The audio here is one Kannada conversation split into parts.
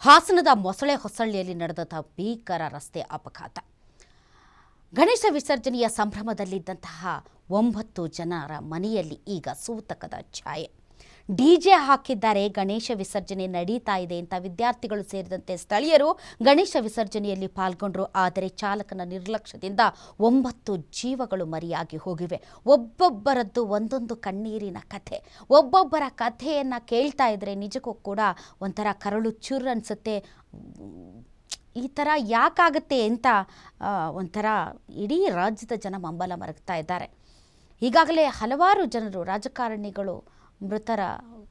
ಹಾಸನದ ಮೊಸಳೆ ಹೊಸಳ್ಳಿಯಲ್ಲಿ ನಡೆದಂತಹ ಭೀಕರ ರಸ್ತೆ ಅಪಘಾತ. ಗಣೇಶ ವಿಸರ್ಜನೆಯ ಸಂಭ್ರಮದಲ್ಲಿದ್ದಂತಹ ಒಂಬತ್ತು ಜನರ ಮನೆಯಲ್ಲಿ ಈಗ ಸೂತಕದ ಛಾಯೆ. ಡಿಜೆ ಹಾಕಿದ್ದಾರೆ. ಗಣೇಶ ವಿಸರ್ಜನೆ ನಡೀತಾ ಇದೆ ಅಂತ ವಿದ್ಯಾರ್ಥಿಗಳು ಸೇರಿದಂತೆ ಸ್ಥಳೀಯರು ಗಣೇಶ ವಿಸರ್ಜನೆಯಲ್ಲಿ ಪಾಲ್ಗೊಂಡರು. ಆದರೆ ಚಾಲಕನ ನಿರ್ಲಕ್ಷ್ಯದಿಂದ ಒಂಬತ್ತು ಜೀವಗಳು ಮರಿಯಾಗಿ ಹೋಗಿವೆ. ಒಬ್ಬೊಬ್ಬರದ್ದು ಒಂದೊಂದು ಕಣ್ಣೀರಿನ ಕಥೆ. ಒಬ್ಬೊಬ್ಬರ ಕಥೆಯನ್ನು ಕೇಳ್ತಾ ಇದ್ರೆ ನಿಜಕ್ಕೂ ಕೂಡ ಒಂಥರ ಕರಳು ಚುರ್ ಅನಿಸುತ್ತೆ. ಈ ಥರ ಯಾಕಾಗುತ್ತೆ ಅಂತ ಒಂಥರ ಇಡೀ ರಾಜ್ಯದ ಜನ ಮಂಬಲ ಮರಗ್ತಾ ಇದ್ದಾರೆ. ಈಗಾಗಲೇ ಹಲವಾರು ಜನರು ರಾಜಕಾರಣಿಗಳು ಮೃತರ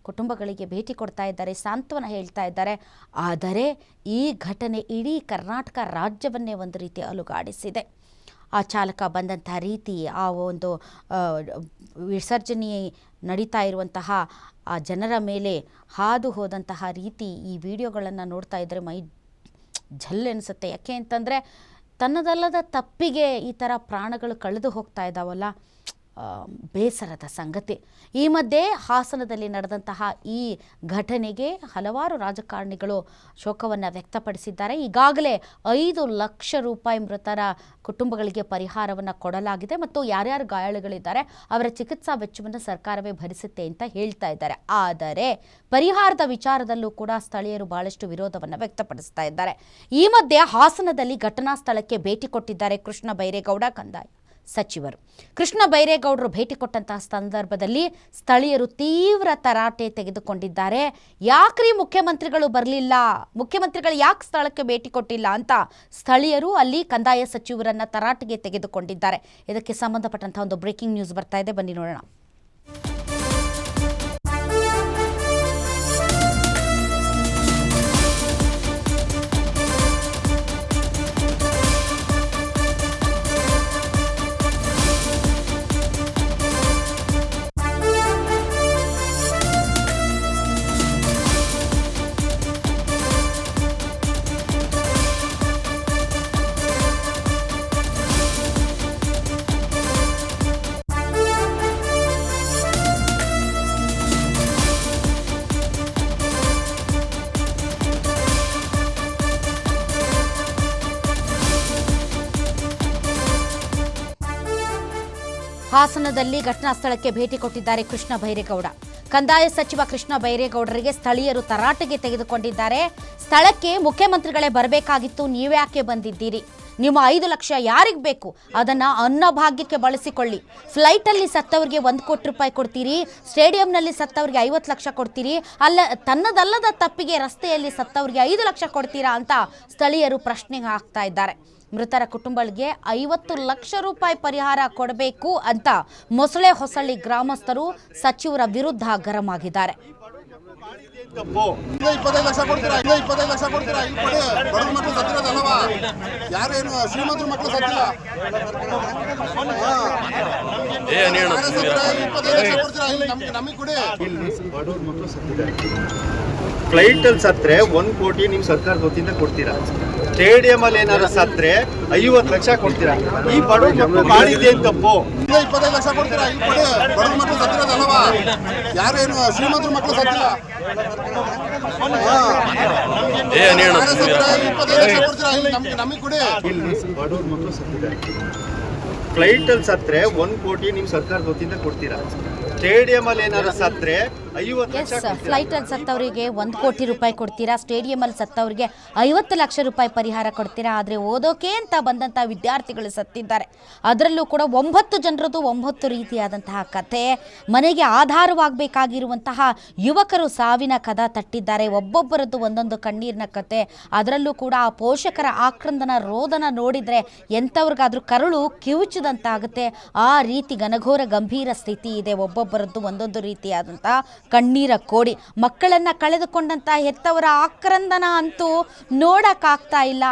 ಕುಟುಂಬಗಳಿಗೆ ಭೇಟಿ ಕೊಡ್ತಾ ಇದ್ದಾರೆ, ಸಾಂತ್ವನ ಹೇಳ್ತಾ ಇದ್ದಾರೆ. ಆದರೆ ಈ ಘಟನೆ ಇಡೀ ಕರ್ನಾಟಕ ರಾಜ್ಯವನ್ನೇ ಒಂದು ರೀತಿ ಅಲುಗಾಡಿಸಿದೆ. ಆ ಚಾಲಕ ಬಂದಂತಹ ರೀತಿ ಆ ಒಂದು ವಿಸರ್ಜನೆ ನಡೀತಾ ಇರುವಂತಹ ಆ ಜನರ ಮೇಲೆ ಹಾದು ಹೋದಂತಹ ರೀತಿ ಈ ವಿಡಿಯೋಗಳನ್ನು ನೋಡ್ತಾ ಇದ್ದರೆ ಮೈ ಝಲ್ ಅನಿಸುತ್ತೆ. ಯಾಕೆ ಅಂತಂದರೆ ತನ್ನದಲ್ಲದ ತಪ್ಪಿಗೆ ಈ ಥರ ಪ್ರಾಣಗಳು ಕಳೆದು ಹೋಗ್ತಾ ಇದ್ದಾವಲ್ಲ ಬೇಸರದ ಸಂಗತಿ. ಈ ಮಧ್ಯೆ ಹಾಸನದಲ್ಲಿ ನಡೆದಂತಹ ಈ ಘಟನೆಗೆ ಹಲವಾರು ರಾಜಕಾರಣಿಗಳು ಶೋಕವನ್ನು ವ್ಯಕ್ತಪಡಿಸಿದ್ದಾರೆ. ಈಗಾಗಲೇ ಐದು ಲಕ್ಷ ರೂಪಾಯಿ ಮೃತರ ಕುಟುಂಬಗಳಿಗೆ ಪರಿಹಾರವನ್ನು ಕೊಡಲಾಗಿದೆ ಮತ್ತು ಯಾರ್ಯಾರು ಗಾಯಾಳುಗಳಿದ್ದಾರೆ ಅವರ ಚಿಕಿತ್ಸಾ ವೆಚ್ಚವನ್ನು ಸರ್ಕಾರವೇ ಭರಿಸುತ್ತೆ ಅಂತ ಹೇಳ್ತಾ ಇದ್ದಾರೆ. ಆದರೆ ಪರಿಹಾರದ ವಿಚಾರದಲ್ಲೂ ಕೂಡ ಸ್ಥಳೀಯರು ಬಹಳಷ್ಟು ವಿರೋಧವನ್ನು ವ್ಯಕ್ತಪಡಿಸ್ತಾ ಇದ್ದಾರೆ. ಈ ಮಧ್ಯೆ ಹಾಸನದಲ್ಲಿ ಘಟನಾ ಸ್ಥಳಕ್ಕೆ ಭೇಟಿ ಕೊಟ್ಟಿದ್ದಾರೆ ಕೃಷ್ಣ ಬೈರೇಗೌಡ ಕಂದಾಯ. ಸಚಿವರು. ಕೃಷ್ಣ ಬೈರೇಗೌಡರು ಭೇಟಿ ಕೊಟ್ಟಂತಹ ಸಂದರ್ಭದಲ್ಲಿ ಸ್ಥಳೀಯರು ತೀವ್ರ ತರಾಟೆ ತೆಗೆದುಕೊಂಡಿದ್ದಾರೆ. ಯಾಕ್ರಿ ಮುಖ್ಯಮಂತ್ರಿಗಳು ಬರಲಿಲ್ಲ? ಮುಖ್ಯಮಂತ್ರಿಗಳು ಯಾಕೆ ಸ್ಥಳಕ್ಕೆ ಭೇಟಿ ಕೊಟ್ಟಿಲ್ಲ ಅಂತ ಸ್ಥಳೀಯರು ಅಲ್ಲಿ ಕಂದಾಯ ಸಚಿವರನ್ನ ತರಾಟೆಗೆ ತೆಗೆದುಕೊಂಡಿದ್ದಾರೆ. ಇದಕ್ಕೆ ಸಂಬಂಧಪಟ್ಟಂತಹ ಒಂದು ಬ್ರೇಕಿಂಗ್ ನ್ಯೂಸ್ ಬರ್ತಾ ಇದೆ. ಬನ್ನಿ ನೋಡೋಣ. ಹಾಸನದಲ್ಲಿ ಘಟನಾ ಸ್ಥಳಕ್ಕೆ ಭೇಟಿ ಕೊಟ್ಟಿದ್ದಾರೆ ಕೃಷ್ಣ ಬೈರೇಗೌಡ ಕಂದಾಯ ಸಚಿವ ಕೃಷ್ಣ ಬೈರೇಗೌಡರಿಗೆ ಸ್ಥಳೀಯರು ತರಾಟೆಗೆ ತೆಗೆದುಕೊಂಡಿದ್ದಾರೆ. ಸ್ಥಳಕ್ಕೆ ಮುಖ್ಯಮಂತ್ರಿಗಳೇ ಬರಬೇಕಾಗಿತ್ತು ನೀವ್ಯಾಕೆ ಬಂದಿದ್ದೀರಿ? ನಿಮ್ಮ ಐದು ಲಕ್ಷ ಯಾರಿಗೆ ಬೇಕು? ಅದನ್ನ ಅನ್ನಭಾಗ್ಯಕ್ಕೆ ಬಳಸಿಕೊಳ್ಳಿ. ಫ್ಲೈಟಲ್ಲಿ ಸತ್ತವರಿಗೆ ಒಂದು ಕೋಟಿ ರೂಪಾಯಿ ಕೊಡ್ತೀರಿ, ಸ್ಟೇಡಿಯಂನಲ್ಲಿ ಸತ್ತವರಿಗೆ ಐವತ್ತು ಲಕ್ಷ ಕೊಡ್ತೀರಿ, ಅಲ್ಲ ತನ್ನದಲ್ಲದ ತಪ್ಪಿಗೆ ರಸ್ತೆಯಲ್ಲಿ ಸತ್ತವರಿಗೆ ಐದು ಲಕ್ಷ ಕೊಡ್ತೀರಾ ಅಂತ ಸ್ಥಳೀಯರು ಪ್ರಶ್ನೆ ಹಾಕ್ತಾ ಇದ್ದಾರೆ. ಮೃತರ ಕುಟುಂಬಗಳಿಗೆ ಐವತ್ತು ಲಕ್ಷ ರೂಪಾಯಿ ಪರಿಹಾರ ಕೊಡಬೇಕು ಅಂತ ಮೊಸಳೆ ಹೊಸಳ್ಳಿ ಗ್ರಾಮಸ್ಥರು ಸಚಿವರ ವಿರುದ್ಧ ಗರಂ ಆಗಿದ್ದಾರೆ. ಇಪ್ಪತ್ತೈದು ಲಕ್ಷ ಕೊಡ್ತೀರಾ? ಇಪ್ಪತ್ತೈದು ಲಕ್ಷ ಕೊಡ್ತೀರಾ? ಈಗ ಕೊಡಿ ಬಡವ್ರ ಮಕ್ಕಳು ಸತ್ತಿರೋದಲ್ಲವಾ ಯಾರೇನು ಶ್ರೀಮಂತರ ಮಕ್ಕಳು ಸತ್ತಿಲ್ಲ? ಏನ್ ಹೇಳು. ಯಾರೇ ಇಪ್ಪತ್ತೈದು ಲಕ್ಷ ಕೊಡ್ತೀರಾ? ಇಲ್ಲಿ ನಮ್ಗೆ ನಮಗೆ ಕೊಡಿ. ಇಲ್ಲಿ ಬಡವ್ರ ಮಕ್ಕಳು ಸತ್ತಿದ್ದಾರೆ ಫ್ಲೈಟ್ ಅಲ್ಲಿ ಸತ್ರೆ ಒಂದ್ ಕೋಟಿ ನಿಮ್ ಸರ್ಕಾರದ ವತಿಯಿಂದ ಕೊಡ್ತೀರಾ? ಸ್ಟೇಡಿಯಂ ಅಲ್ಲಿ ಏನಾದ್ರು ಸತ್ರೆ ಐವತ್ತು ಲಕ್ಷ ಕೊಡ್ತೀರಾ? ಈ ಬಡವ್ರ ಮಕ್ಕಳು ಮಾಡಿದ್ದೇನ್ ತಪ್ಪು ಇಲ್ಲ ಇಪ್ಪತ್ತೈದು ಲಕ್ಷ ಕೊಡ್ತೀರಾ? ಬಡವ್ರ ಮಕ್ಕಳು ಸತ್ತಿರೋದಲ್ಲವಾ ಯಾರೇನು ಶ್ರೀಮಂತರ ಮಕ್ಕಳು ಸತ್ತಿಲ್ಲ? ಏನ್ ಸತ್ತರೆ ಒಂದು ಸತ್ತಿರ ಇಪ್ಪತ್ತೈದು ಲಕ್ಷ ಕೊಡ್ತೀರಾ? ಇಲ್ಲಿ ನಮ್ಗೆ ನಮಗೆ ಕೊಡಿ. ಇಲ್ಲಿ ಬಡವ್ರ ಮಕ್ಕಳು ಸತ್ತಿದ್ದಾರೆ ಫ್ಲೈಟ್ ಅಲ್ಲಿ ಸತ್ರೆ ಒಂದ್ ಕೋಟಿ ನಿಮ್ ಸರ್ಕಾರದ ವತಿಯಿಂದ ಕೊಡ್ತೀರಾ? ಸ್ಟೇಡಿಯಂ ಅಲ್ಲಿ ಏನಾದ್ರು ಸತ್ರೆ ಎಸ್? ಫ್ಲೈಟಲ್ಲಿ ಸತ್ತವರಿಗೆ ಒಂದು ಕೋಟಿ ರೂಪಾಯಿ ಕೊಡ್ತೀರಾ? ಸ್ಟೇಡಿಯಮಲ್ಲಿ ಸತ್ತವರಿಗೆ ಐವತ್ತು ಲಕ್ಷ ರೂಪಾಯಿ ಪರಿಹಾರ ಕೊಡ್ತೀರಾ? ಆದರೆ ಓದೋಕೆ ಅಂತ ಬಂದಂಥ ವಿದ್ಯಾರ್ಥಿಗಳು ಸತ್ತಿದ್ದಾರೆ. ಅದರಲ್ಲೂ ಕೂಡ ಒಂಬತ್ತು ಜನರದ್ದು ಒಂಬತ್ತು ರೀತಿಯಾದಂತಹ ಕತೆ ಮನೆಗೆ ಆಧಾರವಾಗಬೇಕಾಗಿರುವಂತಹ ಯುವಕರು ಸಾವಿನ ಕದ ತಟ್ಟಿದ್ದಾರೆ. ಒಬ್ಬೊಬ್ಬರದ್ದು ಒಂದೊಂದು ಕಣ್ಣೀರಿನ ಕತೆ. ಅದರಲ್ಲೂ ಕೂಡ ಆ ಪೋಷಕರ ಆಕ್ರಂದನ ರೋದನ ನೋಡಿದರೆ ಎಂಥವ್ರಿಗಾದ್ರೂ ಕರುಳು ಕಿವುಚಿದಂತಾಗುತ್ತೆ. ಆ ರೀತಿ ಘನಘೋರ ಗಂಭೀರ ಸ್ಥಿತಿ ಇದೆ. ಒಬ್ಬೊಬ್ಬರದ್ದು ಒಂದೊಂದು ರೀತಿಯಾದಂತಹ ಕಣ್ಣೀರ ಕೋಡಿ ಮಕ್ಕಳನ್ನು ಕಳೆದುಕೊಂಡಂಥ ಹೆತ್ತವರ ಆಕ್ರಂದನ ಅಂತೂ ನೋಡೋಕ್ಕಾಗ್ತಾ ಇಲ್ಲ.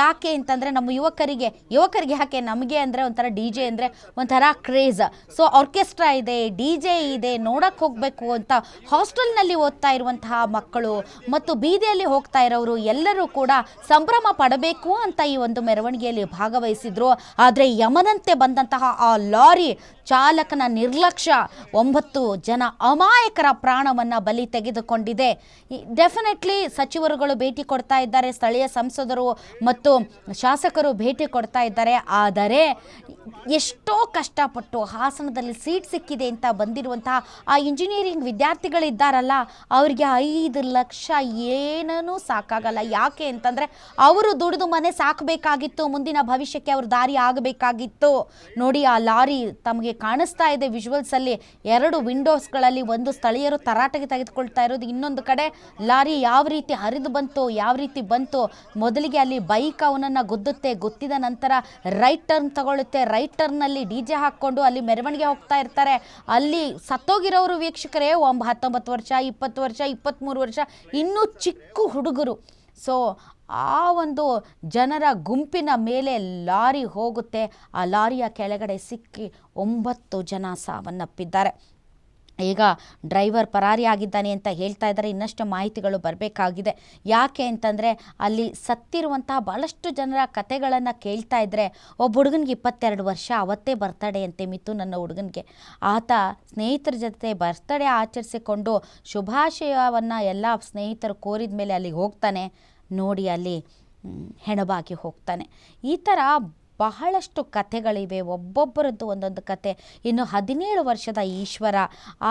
ಯಾಕೆ ಅಂತಂದರೆ ನಮ್ಮ ಯುವಕರಿಗೆ ಯುವಕರಿಗೆ ಯಾಕೆ ನಮಗೆ ಅಂದರೆ ಒಂಥರ ಡಿ ಜೆ ಅಂದರೆ ಒಂಥರ ಕ್ರೇಜ್. ಸೊ ಆರ್ಕೆಸ್ಟ್ರಾ ಇದೆ, ಡಿ ಜೆ ಇದೆ ನೋಡಕ್ಕೆ ಹೋಗಬೇಕು ಅಂತ ಹಾಸ್ಟೆಲ್ನಲ್ಲಿ ಓದ್ತಾ ಇರುವಂತಹ ಮಕ್ಕಳು ಮತ್ತು ಬೀದಿಯಲ್ಲಿ ಹೋಗ್ತಾ ಇರೋರು ಎಲ್ಲರೂ ಕೂಡ ಸಂಭ್ರಮ ಪಡಬೇಕು ಅಂತ ಈ ಒಂದು ಮೆರವಣಿಗೆಯಲ್ಲಿ ಭಾಗವಹಿಸಿದ್ರು. ಆದರೆ ಯಮನಂತೆ ಬಂದಂತಹ ಆ ಲಾರಿ ಚಾಲಕನ ನಿರ್ಲಕ್ಷ್ಯ ಒಂಬತ್ತು ಜನ ಅಮಾಯಕರ ಪ್ರಾಣವನ್ನು ಬಲಿ ತೆಗೆದುಕೊಂಡಿದೆ. ಡೆಫಿನೆಟ್ಲಿ ಸಚಿವರುಗಳು ಭೇಟಿ ಕೊಡ್ತಾ ಇದ್ದಾರೆ, ಸ್ಥಳೀಯ ಸಂಸದರು ಮತ್ತು ಶಾಸಕರು ಭೇಟಿ ಕೊಡ್ತಾ ಇದ್ದಾರೆ. ಆದರೆ ಎಷ್ಟೋ ಕಷ್ಟಪಟ್ಟು ಹಾಸನದಲ್ಲಿ ಸೀಟ್ ಸಿಕ್ಕಿದೆ ಅಂತ ಬಂದಿರುವಂತಹ ಆ ಇಂಜಿನಿಯರಿಂಗ್ ವಿದ್ಯಾರ್ಥಿಗಳಿದ್ದಾರಲ್ಲ, ಅವರಿಗೆ ಐದು ಲಕ್ಷ ಏನೂ ಸಾಕಾಗಲ್ಲ. ಯಾಕೆ ಅಂತಂದರೆ ಅವರು ದುಡಿದು ಮನೆ ಸಾಕಬೇಕಾಗಿತ್ತು, ಮುಂದಿನ ಭವಿಷ್ಯಕ್ಕೆ ಅವರು ದಾರಿ ಆಗಬೇಕಾಗಿತ್ತು. ನೋಡಿ ಆ ಲಾರಿ ತಮಗೆ ಕಾಣಿಸ್ತಾ ಇದೆ. ವಿಜುವಲ್ಸಲ್ಲಿ ಎರಡು ವಿಂಡೋಸ್ಗಳಲ್ಲಿ ಒಂದು ಸ್ಥಳೀಯರು ತರಾಟೆಗೆ ತೆಗೆದುಕೊಳ್ತಾ ಇರೋದು. ಇನ್ನೊಂದು ಕಡೆ ಲಾರಿ ಯಾವ ರೀತಿ ಹರಿದು ಬಂತು, ಯಾವ ರೀತಿ ಬಂತು, ಮೊದಲಿಗೆ ಅಲ್ಲಿ ಬೈಕ್ ಅವನನ್ನು ಗುದ್ದುತ್ತೆ. ಗೊತ್ತಿದ ನಂತರ ರೈಟ್ ಟರ್ನ್ ತಗೊಳ್ಳುತ್ತೆ. ರೈಟ್ ಟರ್ನಲ್ಲಿ ಡಿ ಜೆ ಹಾಕ್ಕೊಂಡು ಅಲ್ಲಿ ಮೆರವಣಿಗೆ ಹೋಗ್ತಾ ಇರ್ತಾರೆ. ಅಲ್ಲಿ ಸತ್ತೋಗಿರೋರು ವೀಕ್ಷಕರೇ, ಒಂಬ ಹತ್ತೊಂಬತ್ತು ವರ್ಷ, ಇಪ್ಪತ್ತು ವರ್ಷ ಇಪ್ಪತ್ತ್ಮೂರು ವರ್ಷ, ಇನ್ನೂ ಚಿಕ್ಕ ಹುಡುಗರು. ಸೊ ಆ ಒಂದು ಜನರ ಗುಂಪಿನ ಮೇಲೆ ಲಾರಿ ಹೋಗುತ್ತೆ. ಆ ಲಾರಿಯ ಕೆಳಗಡೆ ಸಿಕ್ಕಿ ಒಂಬತ್ತು ಜನ ಸಾವನ್ನಪ್ಪಿದ್ದಾರೆ. ಈಗ ಡ್ರೈವರ್ ಪರಾರಿಯಾಗಿದ್ದಾನೆ ಅಂತ ಹೇಳ್ತಾ ಇದ್ದಾರೆ. ಇನ್ನಷ್ಟು ಮಾಹಿತಿಗಳು ಬರಬೇಕಾಗಿದೆ. ಯಾಕೆ ಅಂತಂದರೆ ಅಲ್ಲಿ ಸತ್ತಿರುವಂತಹ ಭಾಳಷ್ಟು ಜನರ ಕತೆಗಳನ್ನು ಕೇಳ್ತಾ ಇದ್ದರೆ ಒಬ್ಬ ಹುಡುಗನಿಗೆ ಇಪ್ಪತ್ತೆರಡು ವರ್ಷ, ಅವತ್ತೇ ಬರ್ತಡೇ ಅಂತೆ ಮಿತು ನನ್ನ ಹುಡುಗನಿಗೆ. ಆತ ಸ್ನೇಹಿತರ ಜೊತೆ ಬರ್ತಡೇ ಆಚರಿಸಿಕೊಂಡು ಶುಭಾಶಯವನ್ನು ಎಲ್ಲ ಸ್ನೇಹಿತರು ಕೋರಿದ ಮೇಲೆ ಅಲ್ಲಿಗೆ ಹೋಗ್ತಾನೆ. ನೋಡಿ ಅಲ್ಲಿ ಹೆಣಬಾಗಿ ಹೋಗ್ತಾನೆ. ಈ ಥರ ಬಹಳಷ್ಟು ಕಥೆಗಳಿವೆ. ಒಬ್ಬೊಬ್ಬರದ್ದು ಒಂದೊಂದು ಕತೆ ಇನ್ನು ಹದಿನೇಳು ವರ್ಷದ ಈಶ್ವರ,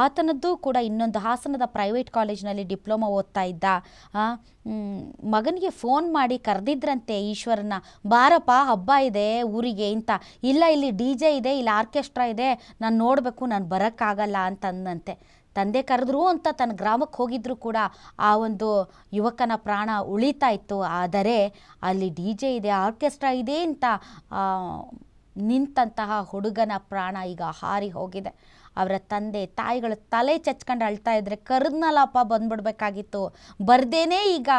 ಆತನದ್ದು ಕೂಡ ಇನ್ನೊಂದು ಹಾಸನದ ಪ್ರೈವೇಟ್ ಕಾಲೇಜಿನಲ್ಲಿ ಡಿಪ್ಲೊಮಾ ಓದ್ತಾ ಇದ್ದ. ಮಗನಿಗೆ ಫೋನ್ ಮಾಡಿ ಕರೆದಿದ್ರಂತೆ ಈಶ್ವರನ ಬಾರಪ್ಪ, ಹಬ್ಬ ಇದೆ ಊರಿಗೆ ಇಂತ. ಇಲ್ಲ, ಇಲ್ಲಿ ಡಿ ಜೆ ಇದೆ, ಇಲ್ಲಿ ಆರ್ಕೆಸ್ಟ್ರಾ ಇದೆ. ನಾನು ನೋಡಬೇಕು, ನಾನು ಬರೋಕ್ಕಾಗಲ್ಲ ಅಂತ ಅಂದಂತೆ ತಂದೆ ಕರೆದ್ರು ಅಂತ ತನ್ನ ಗ್ರಾಮಕ್ಕೆ ಹೋಗಿದ್ರು ಕೂಡ ಆ ಒಂದು ಯುವಕನ ಪ್ರಾಣ ಉಳಿತಾ ಇತ್ತು. ಆದರೆ ಅಲ್ಲಿ ಡಿ ಜೆ ಇದೆ, ಆರ್ಕೆಸ್ಟ್ರಾ ಇದೆ ಅಂತ ನಿಂತಹ ಹುಡುಗನ ಪ್ರಾಣ ಈಗ ಹಾರಿ ಹೋಗಿದೆ. ಅವರ ತಂದೆ, ತಾಯಿಗಳು ತಲೆ ಚಚ್ಕೊಂಡು ಅಳ್ತಾ ಇದ್ರೆ ಕರೆದ್ನಲ್ಲಪ್ಪ ಬಂದ್ಬಿಡ್ಬೇಕಾಗಿತ್ತು. ಬರ್ದೇನೆ ಈಗ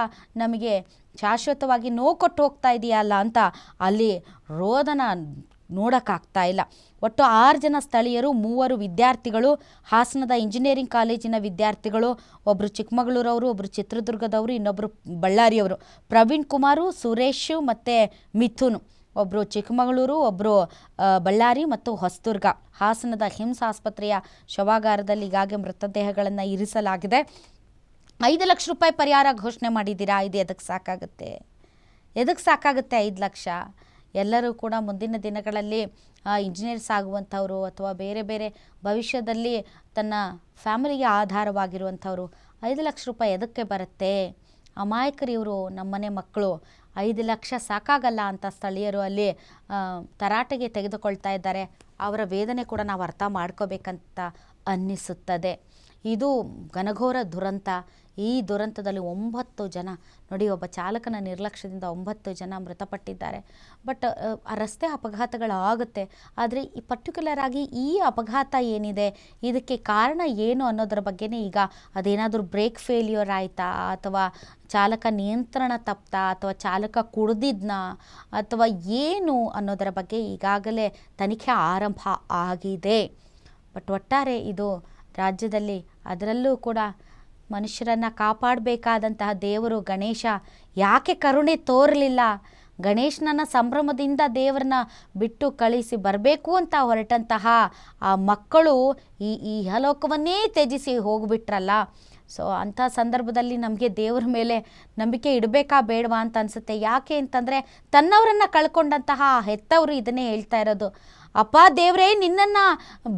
ನಮಗೆ ಶಾಶ್ವತವಾಗಿ ನೋವು ಕೊಟ್ಟು ಹೋಗ್ತಾ ಇದೆಯಲ್ಲ ಅಂತ ಅಲ್ಲಿ ರೋದನ ನೋಡೋಕ್ಕಾಗ್ತಾ ಇಲ್ಲ. ಒಟ್ಟು ಆರು ಜನ ಸ್ಥಳೀಯರು, ಮೂವರು ವಿದ್ಯಾರ್ಥಿಗಳು, ಹಾಸನದ ಇಂಜಿನಿಯರಿಂಗ್ ಕಾಲೇಜಿನ ವಿದ್ಯಾರ್ಥಿಗಳು ಒಬ್ಬರು ಚಿಕ್ಕಮಗಳೂರವರು ಒಬ್ಬರು ಚಿತ್ರದುರ್ಗದವರು ಇನ್ನೊಬ್ಬರು ಬಳ್ಳಾರಿಯವರು. ಪ್ರವೀಣ್ ಕುಮಾರು, ಸುರೇಶ್ ಮತ್ತು ಮಿಥುನ್. ಒಬ್ಬರು ಚಿಕ್ಕಮಗಳೂರು ಒಬ್ಬರು ಬಳ್ಳಾರಿ ಮತ್ತು ಹೊಸದುರ್ಗ. ಹಾಸನದ ಹಿಮ್ಸ್ ಆಸ್ಪತ್ರೆಯ ಶವಾಗಾರದಲ್ಲಿ ಈಗಾಗಲೇ ಮೃತದೇಹಗಳನ್ನು ಇರಿಸಲಾಗಿದೆ. ಐದು ಲಕ್ಷ ರೂಪಾಯಿ ಪರಿಹಾರ ಘೋಷಣೆ ಮಾಡಿದ್ದೀರಾ? ಇದು ಎದಕ್ಕೆ ಸಾಕಾಗುತ್ತೆ? ಎದಕ್ಕೆ ಸಾಕಾಗುತ್ತೆ ಐದು ಲಕ್ಷ? ಎಲ್ಲರೂ ಕೂಡ ಮುಂದಿನ ದಿನಗಳಲ್ಲಿ ಇಂಜಿನಿಯರ್ಸ್ ಆಗುವಂಥವರು ಅಥವಾ ಬೇರೆ ಬೇರೆ ಭವಿಷ್ಯದಲ್ಲಿ ತನ್ನ ಫ್ಯಾಮಿಲಿಗೆ ಆಧಾರವಾಗಿರುವಂಥವ್ರು, ಐದು ಲಕ್ಷ ರೂಪಾಯಿ ಎದಕ್ಕೆ ಬರುತ್ತೆ? ಅಮಾಯಕರು ಇವರು ನಮ್ಮನೆ ಮಕ್ಕಳು, ಐದು ಲಕ್ಷ ಸಾಕಾಗಲ್ಲ ಅಂತ ಸ್ಥಳೀಯರು ಅಲ್ಲಿ ತರಾಟೆಗೆ ತೆಗೆದುಕೊಳ್ತಾ ಇದ್ದಾರೆ. ಅವರ ವೇದನೆ ಕೂಡ ನಾವು ಅರ್ಥ ಮಾಡ್ಕೋಬೇಕಂತ ಅನ್ನಿಸುತ್ತದೆ. ಇದು ಘನಘೋರ ದುರಂತ. ಈ ದುರಂತದಲ್ಲಿ ಒಂಬತ್ತು ಜನ, ನೋಡಿ ಒಬ್ಬ ಚಾಲಕನ ನಿರ್ಲಕ್ಷ್ಯದಿಂದ ಒಂಬತ್ತು ಜನ ಮೃತಪಟ್ಟಿದ್ದಾರೆ. ಬಟ್ ಆ ರಸ್ತೆ ಅಪಘಾತಗಳು ಆಗುತ್ತೆ ಆದರೆ ಈ ಪರ್ಟಿಕ್ಯುಲರ್ ಆಗಿ ಈ ಅಪಘಾತ ಏನಿದೆ, ಇದಕ್ಕೆ ಕಾರಣ ಏನು ಅನ್ನೋದರ ಬಗ್ಗೆನೇ ಈಗ ಅದೇನಾದರೂ ಬ್ರೇಕ್ ಫೇಲ್ಯೂರ್ ಆಯಿತಾ? ಅಥವಾ ಚಾಲಕ ನಿಯಂತ್ರಣ ತಪ್ತಾ? ಅಥವಾ ಚಾಲಕ ಕುಡ್ದಿದ್ನ? ಅಥವಾ ಏನು ಅನ್ನೋದರ ಬಗ್ಗೆ ಈಗಾಗಲೇ ತನಿಖೆ ಆರಂಭ ಆಗಿದೆ. ಬಟ್, ಒಟ್ಟಾರೆ ಇದು ರಾಜ್ಯದಲ್ಲಿ ಅದರಲ್ಲೂ ಕೂಡ ಮನುಷ್ಯರನ್ನು ಕಾಪಾಡಬೇಕಾದಂತಹ ದೇವರು ಗಣೇಶ. ಯಾಕೆ ಕರುಣೆ ತೋರಲಿಲ್ಲ? ಗಣೇಶನನ್ನ ಸಂಭ್ರಮದಿಂದ ದೇವರನ್ನ ಬಿಟ್ಟು ಕಳಿಸಿ ಬರಬೇಕು ಅಂತ ಹೊರಟಂತಹ ಆ ಮಕ್ಕಳು ಈ ಈ ಹಲೋಕವನ್ನೇ ತ್ಯಜಿಸಿ ಹೋಗ್ಬಿಟ್ರಲ್ಲ. ಸೊ ಅಂಥ ಸಂದರ್ಭದಲ್ಲಿ ನಮಗೆ ದೇವರ ಮೇಲೆ ನಂಬಿಕೆ ಇಡಬೇಕಾ ಬೇಡವಾ ಅಂತ ಅನಿಸುತ್ತೆ. ಯಾಕೆ ಅಂತಂದರೆ ತನ್ನವರನ್ನು ಕಳ್ಕೊಂಡಂತಹ ಹೆತ್ತವರು ಇದನ್ನೇ ಹೇಳ್ತಾ ಇರೋದು. ಅಪ್ಪ ದೇವರೇ, ನಿನ್ನನ್ನು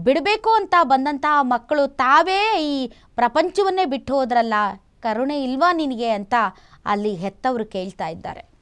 ಬಿಡಬೇಕು ಅಂತ ಬಂದಂತಹ ಮಕ್ಕಳು ತಾವೇ ಈ ಪ್ರಪಂಚವನ್ನೇ ಬಿಟ್ಟು ಹೋದ್ರಲ್ಲ, ಕರುಣೆ ಇಲ್ವಾ ನಿನಗೆ ಅಂತ ಅಲ್ಲಿ ಹೆತ್ತವರು ಕೇಳ್ತಾ ಇದ್ದಾರೆ.